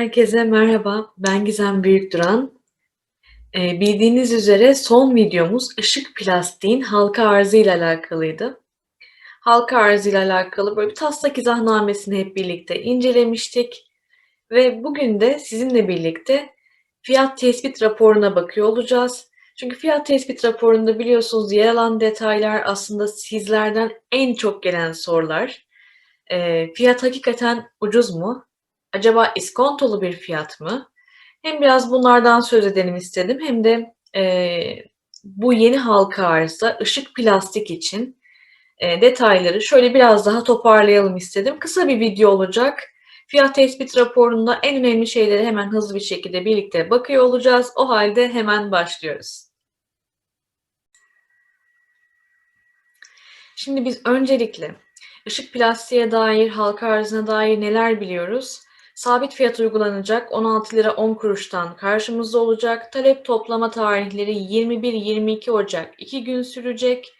Herkese merhaba, ben Gizem Büyükduran. Ee, bildiğiniz üzere son videomuz ışık plastiğin halka arzı ile alakalıydı. Halka arzı ile alakalı böyle bir taslak izahnamesini hep birlikte incelemiştik. Ve bugün de sizinle birlikte fiyat tespit raporuna bakıyor olacağız. Çünkü fiyat tespit raporunda biliyorsunuz yer alan detaylar aslında sizlerden en çok gelen sorular. Ee, fiyat hakikaten ucuz mu? Acaba iskontolu bir fiyat mı? Hem biraz bunlardan söz edelim istedim hem de e, bu yeni halka arzda ışık plastik için e, detayları şöyle biraz daha toparlayalım istedim. Kısa bir video olacak. Fiyat tespit raporunda en önemli şeyleri hemen hızlı bir şekilde birlikte bakıyor olacağız. O halde hemen başlıyoruz. Şimdi biz öncelikle ışık plastiğe dair, halka arzına dair neler biliyoruz? Sabit fiyat uygulanacak 16 lira 10 kuruştan karşımızda olacak. Talep toplama tarihleri 21-22 Ocak 2 gün sürecek.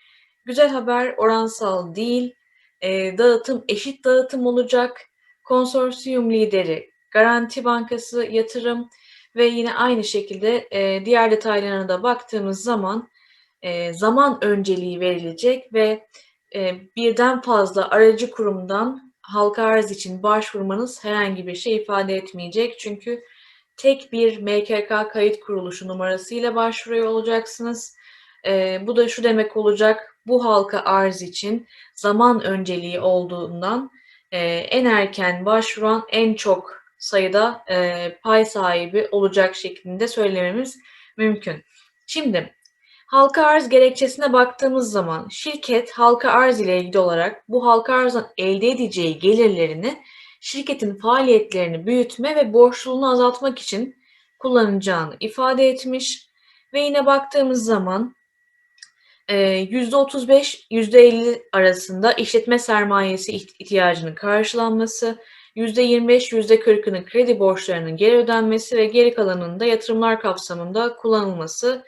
Güzel haber oransal değil. E, dağıtım eşit dağıtım olacak. Konsorsiyum lideri Garanti Bankası yatırım ve yine aynı şekilde e, diğer detaylarına da baktığımız zaman e, zaman önceliği verilecek ve e, birden fazla aracı kurumdan halka arz için başvurmanız herhangi bir şey ifade etmeyecek. Çünkü tek bir MKK kayıt kuruluşu numarasıyla başvuruyor olacaksınız. E, bu da şu demek olacak, bu halka arz için zaman önceliği olduğundan e, en erken başvuran en çok sayıda e, pay sahibi olacak şeklinde söylememiz mümkün. Şimdi Halka arz gerekçesine baktığımız zaman şirket halka arz ile ilgili olarak bu halka arzdan elde edeceği gelirlerini şirketin faaliyetlerini büyütme ve borçluluğunu azaltmak için kullanacağını ifade etmiş. Ve yine baktığımız zaman %35-%50 e, arasında işletme sermayesi ihtiyacının karşılanması, %25-%40'ının kredi borçlarının geri ödenmesi ve geri kalanının da yatırımlar kapsamında kullanılması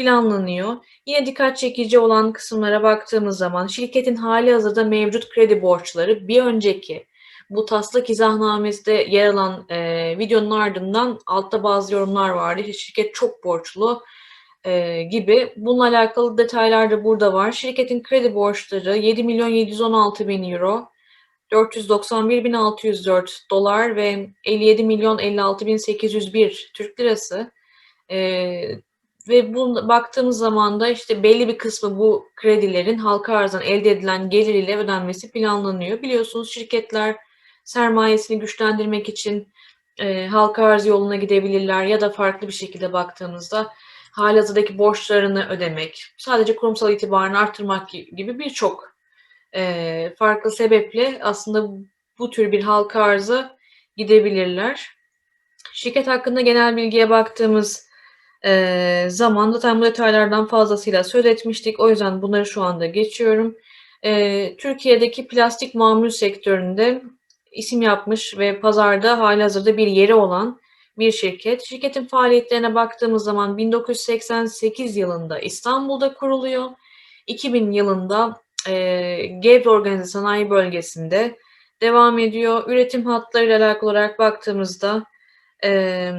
planlanıyor. Yine dikkat çekici olan kısımlara baktığımız zaman şirketin hali hazırda mevcut kredi borçları bir önceki bu taslak izahnamesinde yer alan e, videonun ardından altta bazı yorumlar vardı. Şirket çok borçlu e, gibi. Bununla alakalı detaylar da burada var. Şirketin kredi borçları 7 milyon 716 bin euro, 491 bin 604 dolar ve 57 milyon 56 bin 801 Türk lirası. E, ve bu baktığımız zaman da işte belli bir kısmı bu kredilerin halka arzdan elde edilen gelir ile ödenmesi planlanıyor. Biliyorsunuz şirketler sermayesini güçlendirmek için e, halka arz yoluna gidebilirler ya da farklı bir şekilde baktığımızda halihazırdaki borçlarını ödemek, sadece kurumsal itibarını arttırmak gibi birçok e, farklı sebeple aslında bu tür bir halka arza gidebilirler. Şirket hakkında genel bilgiye baktığımız e, zaman zaten bu detaylardan fazlasıyla söz etmiştik. O yüzden bunları şu anda geçiyorum. E, Türkiye'deki plastik mamul sektöründe isim yapmış ve pazarda hali hazırda bir yeri olan bir şirket. Şirketin faaliyetlerine baktığımız zaman 1988 yılında İstanbul'da kuruluyor. 2000 yılında e, Gebze Organize Sanayi Bölgesi'nde devam ediyor. Üretim hatlarıyla alakalı olarak baktığımızda e,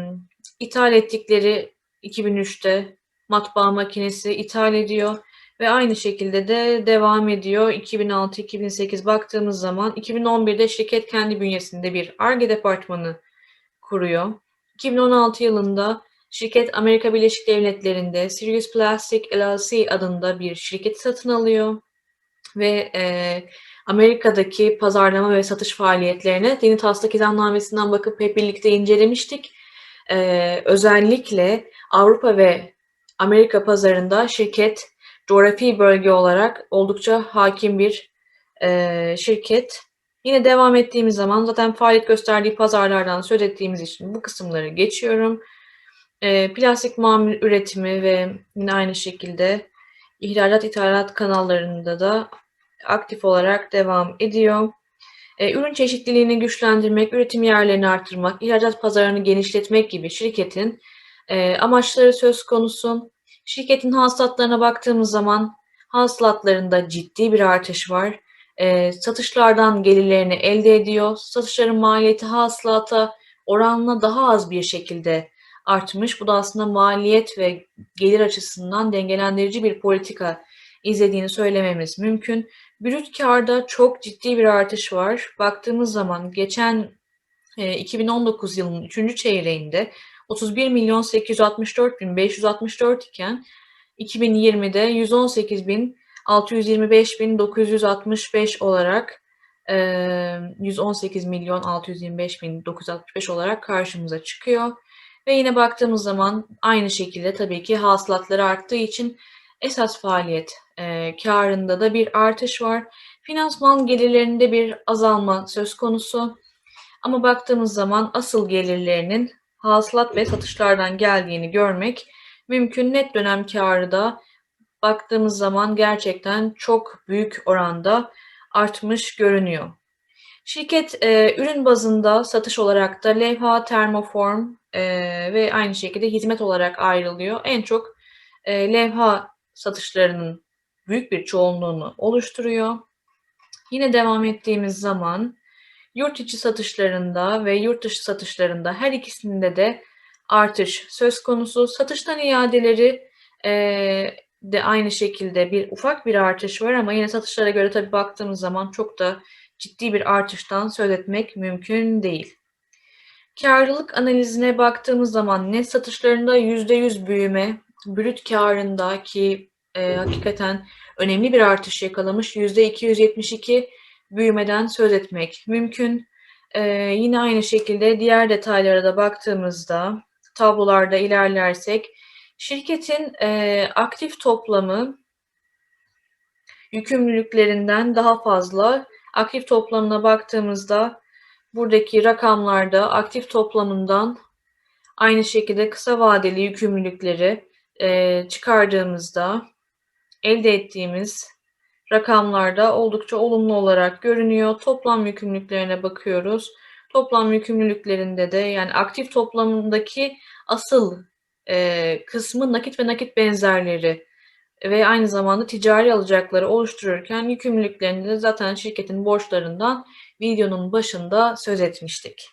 ithal ettikleri 2003'te matbaa makinesi ithal ediyor ve aynı şekilde de devam ediyor. 2006-2008 baktığımız zaman 2011'de şirket kendi bünyesinde bir ARGE departmanı kuruyor. 2016 yılında şirket Amerika Birleşik Devletleri'nde Sirius Plastic LLC adında bir şirket satın alıyor ve e, Amerika'daki pazarlama ve satış faaliyetlerine Deni Taslak İzamnamesinden bakıp hep birlikte incelemiştik. E, özellikle Avrupa ve Amerika pazarında şirket coğrafi bölge olarak oldukça hakim bir e, şirket. Yine devam ettiğimiz zaman zaten faaliyet gösterdiği pazarlardan söz ettiğimiz için bu kısımları geçiyorum. E, plastik mamul üretimi ve yine aynı şekilde ihracat ithalat kanallarında da aktif olarak devam ediyor. E, ürün çeşitliliğini güçlendirmek, üretim yerlerini artırmak, ihracat pazarını genişletmek gibi şirketin e, amaçları söz konusu. Şirketin hasılatlarına baktığımız zaman hasılatlarında ciddi bir artış var. E, satışlardan gelirlerini elde ediyor. Satışların maliyeti hasılata oranla daha az bir şekilde artmış. Bu da aslında maliyet ve gelir açısından dengelendirici bir politika izlediğini söylememiz mümkün. Brüt karda çok ciddi bir artış var. Baktığımız zaman geçen e, 2019 yılının 3. çeyreğinde 31 milyon 864 bin 564 iken 2020'de 118 bin 625 bin 965 olarak 118 milyon 625 bin 965 olarak karşımıza çıkıyor. Ve yine baktığımız zaman aynı şekilde tabii ki hasılatları arttığı için esas faaliyet e, karında da bir artış var. Finansman gelirlerinde bir azalma söz konusu. Ama baktığımız zaman asıl gelirlerinin hasılat ve satışlardan geldiğini görmek mümkün. Net dönem karı da baktığımız zaman gerçekten çok büyük oranda artmış görünüyor. Şirket e, ürün bazında satış olarak da levha, termoform e, ve aynı şekilde hizmet olarak ayrılıyor. En çok e, levha satışlarının büyük bir çoğunluğunu oluşturuyor. Yine devam ettiğimiz zaman yurt içi satışlarında ve yurt dışı satışlarında her ikisinde de artış söz konusu. Satıştan iadeleri e, de aynı şekilde bir ufak bir artış var ama yine satışlara göre tabii baktığımız zaman çok da ciddi bir artıştan söz etmek mümkün değil. Karlılık analizine baktığımız zaman net satışlarında %100 büyüme, brüt karında ki e, hakikaten önemli bir artış yakalamış %272 büyümeden söz etmek mümkün. E, yine aynı şekilde diğer detaylara da baktığımızda tablolarda ilerlersek şirketin e, aktif toplamı yükümlülüklerinden daha fazla. Aktif toplamına baktığımızda buradaki rakamlarda aktif toplamından aynı şekilde kısa vadeli yükümlülükleri e, çıkardığımızda elde ettiğimiz rakamlarda oldukça olumlu olarak görünüyor. Toplam yükümlülüklerine bakıyoruz. Toplam yükümlülüklerinde de yani aktif toplamındaki asıl e, kısmı nakit ve nakit benzerleri ve aynı zamanda ticari alacakları oluştururken yükümlülüklerinde de zaten şirketin borçlarından videonun başında söz etmiştik.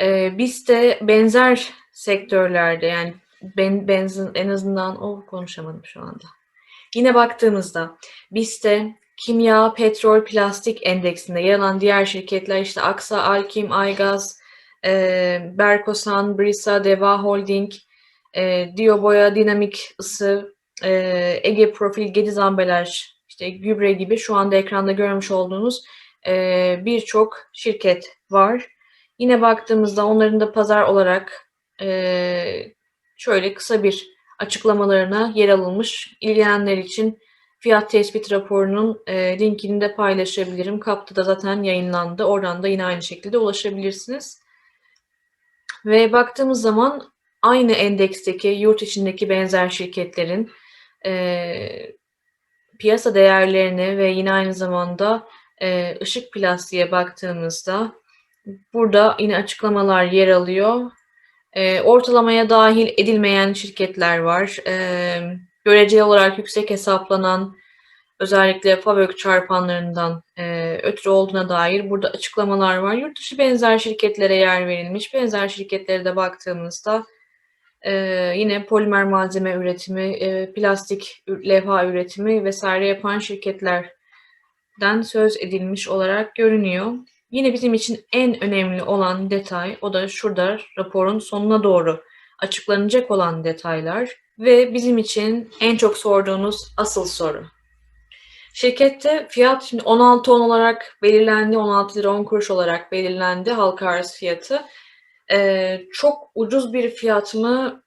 E, biz de benzer sektörlerde yani ben, benzin en azından o oh, konuşamadım şu anda. Yine baktığımızda BIST'te kimya, petrol, plastik endeksinde yer alan diğer şirketler işte Aksa, Alkim, Aygaz, e, Berkosan, Brisa, Deva Holding, e, Dioboya, Dinamik Isı, e, Ege Profil, Gediz Ambalaj, işte Gübre gibi şu anda ekranda görmüş olduğunuz e, birçok şirket var. Yine baktığımızda onların da pazar olarak e, şöyle kısa bir açıklamalarına yer alınmış. İlgilenenler için fiyat tespit raporunun e, linkini de paylaşabilirim. Kapta da zaten yayınlandı. Oradan da yine aynı şekilde ulaşabilirsiniz. Ve baktığımız zaman aynı endeksteki yurt içindeki benzer şirketlerin e, piyasa değerlerini ve yine aynı zamanda e, ışık plastiğe baktığımızda burada yine açıklamalar yer alıyor. E, ortalamaya dahil edilmeyen şirketler var. E, göreceli olarak yüksek hesaplanan özellikle FAVÖK çarpanlarından e, ötürü olduğuna dair burada açıklamalar var. Yurt dışı benzer şirketlere yer verilmiş. Benzer şirketlere de baktığımızda e, yine polimer malzeme üretimi, e, plastik levha üretimi vesaire yapan şirketlerden söz edilmiş olarak görünüyor. Yine bizim için en önemli olan detay o da şurada raporun sonuna doğru açıklanacak olan detaylar ve bizim için en çok sorduğunuz asıl soru. Şirkette fiyat şimdi 16 on olarak belirlendi, 16 lira 10 kuruş olarak belirlendi halka arz fiyatı. Ee, çok ucuz bir fiyat mı?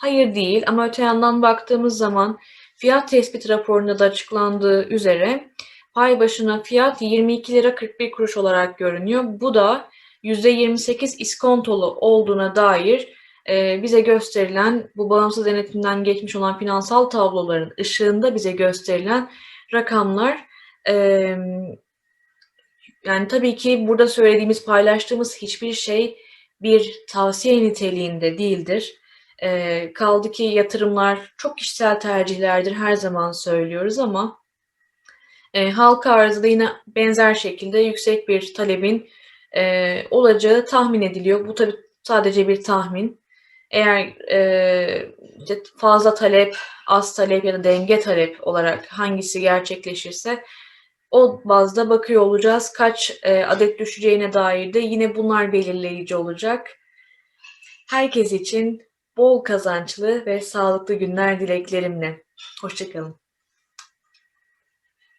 Hayır değil ama öte yandan baktığımız zaman fiyat tespit raporunda da açıklandığı üzere pay başına fiyat 22 lira 41 kuruş olarak görünüyor. Bu da %28 iskontolu olduğuna dair e, bize gösterilen bu bağımsız denetimden geçmiş olan finansal tabloların ışığında bize gösterilen rakamlar. E, yani tabii ki burada söylediğimiz, paylaştığımız hiçbir şey bir tavsiye niteliğinde değildir. E, kaldı ki yatırımlar çok kişisel tercihlerdir her zaman söylüyoruz ama e, halka arzda yine benzer şekilde yüksek bir talebin eee, olacağı tahmin ediliyor. Bu tabii sadece bir tahmin. Eğer, eee, işte fazla talep, az talep ya da denge talep olarak hangisi gerçekleşirse o bazda bakıyor olacağız. Kaç, eee, adet düşeceğine dair de yine bunlar belirleyici olacak. Herkes için bol kazançlı ve sağlıklı günler dileklerimle. Hoşça kalın.